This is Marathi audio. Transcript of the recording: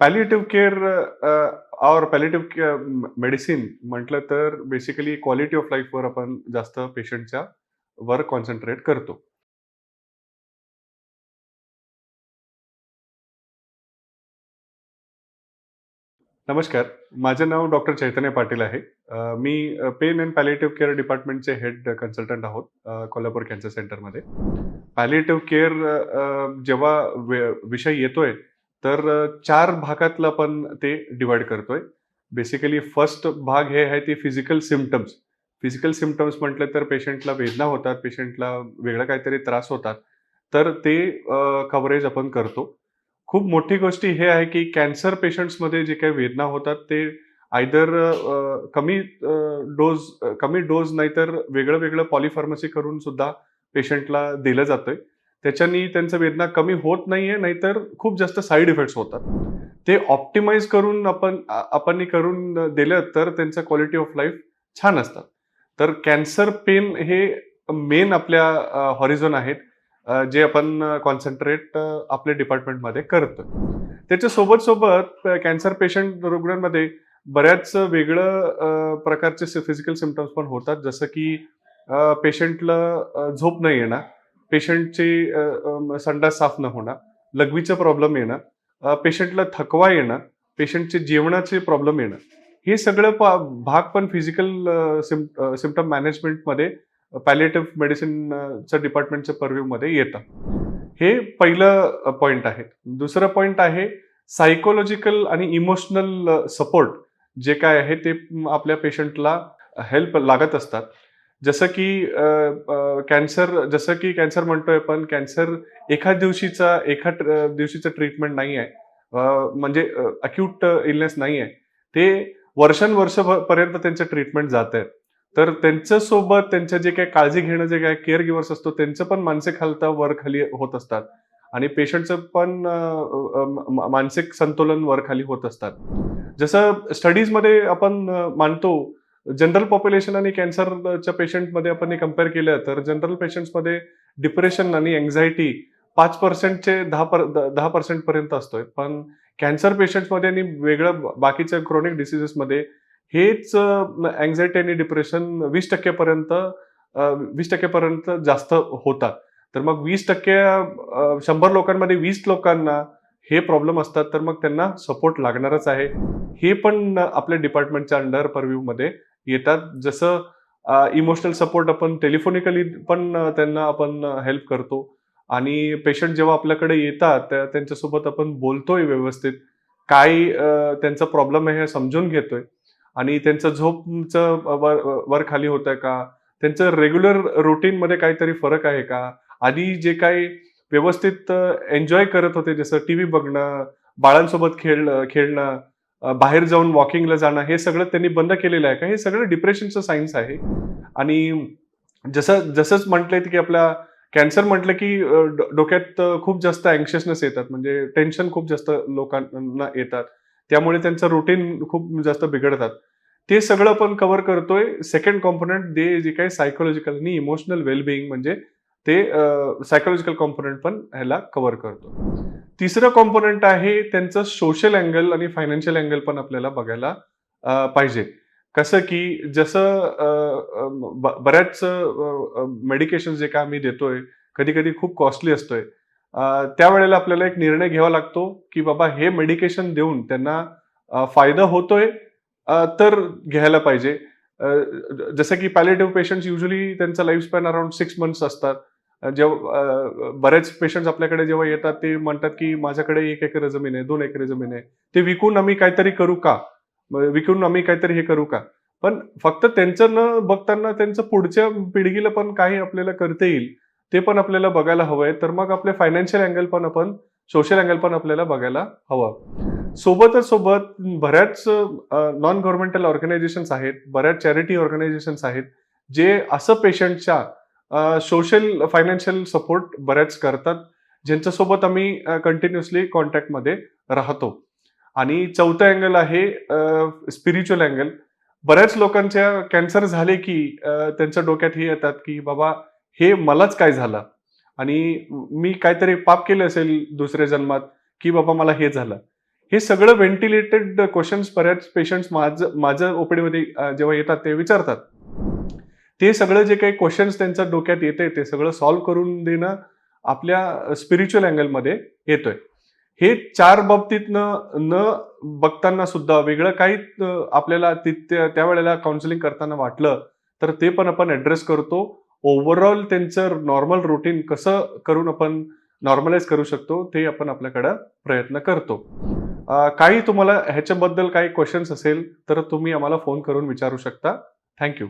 पॅलिएटिव्ह केअर और पॅलिटिव्ह मेडिसिन म्हटलं तर बेसिकली क्वालिटी ऑफ लाईफवर आपण जास्त पेशंटच्या वर कॉन्सन्ट्रेट करतो. नमस्कार माझं नाव डॉक्टर चैतन्य पाटील आहे. मी पेन अँड पॅलिएटिव्ह केअर डिपार्टमेंटचे हेड कन्सल्टंट आहोत कोल्हापूर कॅन्सर सेंटरमध्ये पॅलिएटिव्ह केअर जेव्हा विषय येतोय तर चार भागातला आपण ते डिवाइड करतोय. बेसिकली फर्स्ट भाग हे आहे ते फिजिकल सिमटम्स फिजिकल सिमटम्स म्हटलं तर पेशंटला वेदना होतात पेशंटला वेगळं काहीतरी त्रास होतात. तर ते कव्हरेज आपण करतो. खूप मोठी गोष्टी हे आहे की कॅन्सर पेशंट्समध्ये जे काही वेदना होतात ते आयदर कमी डोज कमी डोज नाहीतर वेगळं वेगळं पॉलिफार्मसी करून सुद्धा पेशंटला दिलं जातंय. त्याच्यानी त्यांचं वेदना कमी होत नाहीये नाहीतर खूप जास्त साईड इफेक्ट्स होतात. ते ऑप्टिमाइज करून आपण आपण करून दिलं तर त्यांचं क्वालिटी ऑफ लाईफ छान असतात तर कॅन्सर पेन हे मेन आपल्या हॉरिझॉन आहेत जे आपण कॉन्सन्ट्रेट आपल्या डिपार्टमेंटमध्ये करतो त्याच्यासोबत सोबत कॅन्सर पेशंट रुग्णांमध्ये बऱ्याच वेगळं प्रकारचे फिजिकल सिमटम्स पण होतात. जसं की पेशंटला झोप नाही येणार. पेशंटचे संडास साफ न होणं लघवीचं प्रॉब्लेम येणं पेशंटला थकवा येणं पेशंटचे जेवणाचे प्रॉब्लेम येणं हे सगळं पा- भाग पण फिजिकल सिमटम मॅनेजमेंटमध्ये पॅलेटिव्ह मेडिसिनच्या डिपार्टमेंटच्या परव्यूमध्ये येतं. हे पहिलं पॉईंट आहे. दुसरं पॉईंट आहे सायकोलॉजिकल आणि इमोशनल सपोर्ट जे काय आहे ते आपल्या पेशंटला हेल्प लागत असतात. जसं की कॅन्सर जसं की कॅन्सर म्हणतोय पण कॅन्सर एका दिवशीचा एका दिवशीचं ट्रीटमेंट नाही आहे म्हणजे अक्यूट इलनेस नाही आहे ते वर्षानुवर्ष पर्यंत त्यांचं ट्रीटमेंट जात आहे तर त्यांच्यासोबत त्यांच्या जे काही काळजी घेणं जे काय केअर गिव्हर्स असतो त्यांचं पण मानसिक हालता वर खाली होत असतात. आणि पेशंटचं पण मानसिक संतुलन वर खाली होत असतात. जसं स्टडीजमध्ये आपण मानतो जनरल पॉप्युलेशन आणि कॅन्सरच्या पेशंटमध्ये आपण कंपेअर केलं तर जनरल पेशंट्समध्ये डिप्रेशन आणि एन्झायटी पाच पर्सेंटचे दहा पर दहा पर्सेंट पर्यंत असतोय. पण कॅन्सर पेशंट्समध्ये आणि वेगळं बाकीच्या क्रोनिक डिसिजेसमध्ये हेच अँझायटी आणि डिप्रेशन वीस टक्क्यापर्यंत वीस टक्क्यापर्यंत जास्त होतात. तर मग वीस टक्के शंभर लोकांमध्ये वीस लोकांना हे प्रॉब्लेम असतात तर मग त्यांना सपोर्ट लागणारच आहे. हे पण आपल्या डिपार्टमेंटच्या अंडर पर्व्ह्यूमध्ये येतात. जसं इमोशनल सपोर्ट आपण टेलिफोनिकली पण त्यांना आपण हेल्प करतो. आणि पेशंट जेव्हा आपल्याकडे येतात त्यांच्यासोबत आपण बोलतोय व्यवस्थित. काय त्यांचा प्रॉब्लेम आहे हे समजून घेतोय. आणि त्यांचं झोपचं वर वर खाली होत आहे का? त्यांचं रेग्युलर रुटीन मध्ये काहीतरी फरक आहे का? आधी जे काही व्यवस्थित एन्जॉय करत होते जसं टीव्ही बघणं बाळांसोबत खेळ खेळणं बाहेर जाऊन वॉकिंगला जाणं हे सगळं त्यांनी बंद केलेलं आहे का? हे सगळं डिप्रेशनचं सायन्स आहे. आणि जसं जसंच म्हटलंय की आपल्या कॅन्सर म्हटलं की डोक्यात खूप जास्त अँक्शियसनेस येतात. म्हणजे टेन्शन खूप जास्त लोकांना येतात. त्यामुळे त्यांचं रुटीन खूप जास्त बिघडतात. ते सगळं आपण कव्हर करतोय. सेकंड कॉम्पोनंट दे जे काही सायकोलॉजिकल आणि इमोशनल वेलबिईंग म्हणजे ते सायकोलॉजिकल कॉम्पोनंट पण ह्याला कव्हर करतो. तिसरं कॉम्पोनंट आहे त्यांचं सोशल अँगल आणि फायनान्शियल अँगल पण आपल्याला बघायला पाहिजे. कसं की जसं ब- बऱ्याच मेडिकेशन जे काय आम्ही देतोय कधी कधी खूप कॉस्टली असतोय. त्यावेळेला आपल्याला एक निर्णय घ्यावा लागतो की बाबा हे मेडिकेशन देऊन त्यांना फायदा होतोय तर घ्यायला पाहिजे. जसं की पॅलेटिव्ह पेशंट युजली त्यांचा life span around six months असतात. जेव्हा बरेच पेशंट्स आपल्याकडे जेव्हा येतात ते म्हणतात की माझ्याकडे एक एकर जमीन आहे दोन एकर जमीन आहे. ते विकून आम्ही काहीतरी करू का? विकून आम्ही काहीतरी हे करू का? पण फक्त त्यांचं न बघताना त्यांचं पुढच्या पिढीला पण काही आपल्याला करता येईल ते पण आपल्याला बघायला हवंय तर मग आपले फायनान्शियल अँगल पण आपण सोशल अँगल पण आपल्याला बघायला हवं. सोबतच सोबत बऱ्याच नॉन गव्हर्नमेंटल ऑर्गनायझेशन्स आहेत बऱ्याच चॅरिटी ऑर्गनायझेशन्स आहेत जे असं पेशंटच्या सोशल फायनान्शियल सपोर्ट बऱ्याच करतात ज्यांच्यासोबत आम्ही कंटिन्युअसली कॉन्टॅक्टमध्ये राहतो. आणि चौथं अँगल आहे स्पिरिच्युअल अँगल बऱ्याच लोकांच्या कॅन्सर झाले की त्यांच्या डोक्यात हे येतात की बाबा हे मलाच काय झालं? आणि मी काहीतरी पाप केलं असेल दुसऱ्या जन्मात की बाबा मला हे झालं. हे सगळं व्हेंटिलेटेड क्वेश्चन्स बऱ्याच पेशंट्स माझं माझं ओपीडीमध्ये जेव्हा येतात ते विचारतात. ते सगळं जे काही क्वेश्चन्स त्यांच्या डोक्यात येते ते सगळं सॉल्व्ह करून देणं आपल्या स्पिरिच्युअल अँगलमध्ये येतोय. हे चार बाबतीत न बघताना सुद्धा वेगळं काही आपल्याला त्यावेळेला काउन्सिलिंग करताना वाटलं तर ते पण आपण ऍड्रेस करतो. ओव्हरऑल त्यांचं नॉर्मल रुटीन कसं करून आपण नॉर्मलाइज करू शकतो ते आपण आपल्याकडं प्रयत्न करतो. काही तुम्हाला ह्याच्याबद्दल काही क्वेश्चन्स असेल तर तुम्ही आम्हाला फोन करून विचारू शकता. थँक्यू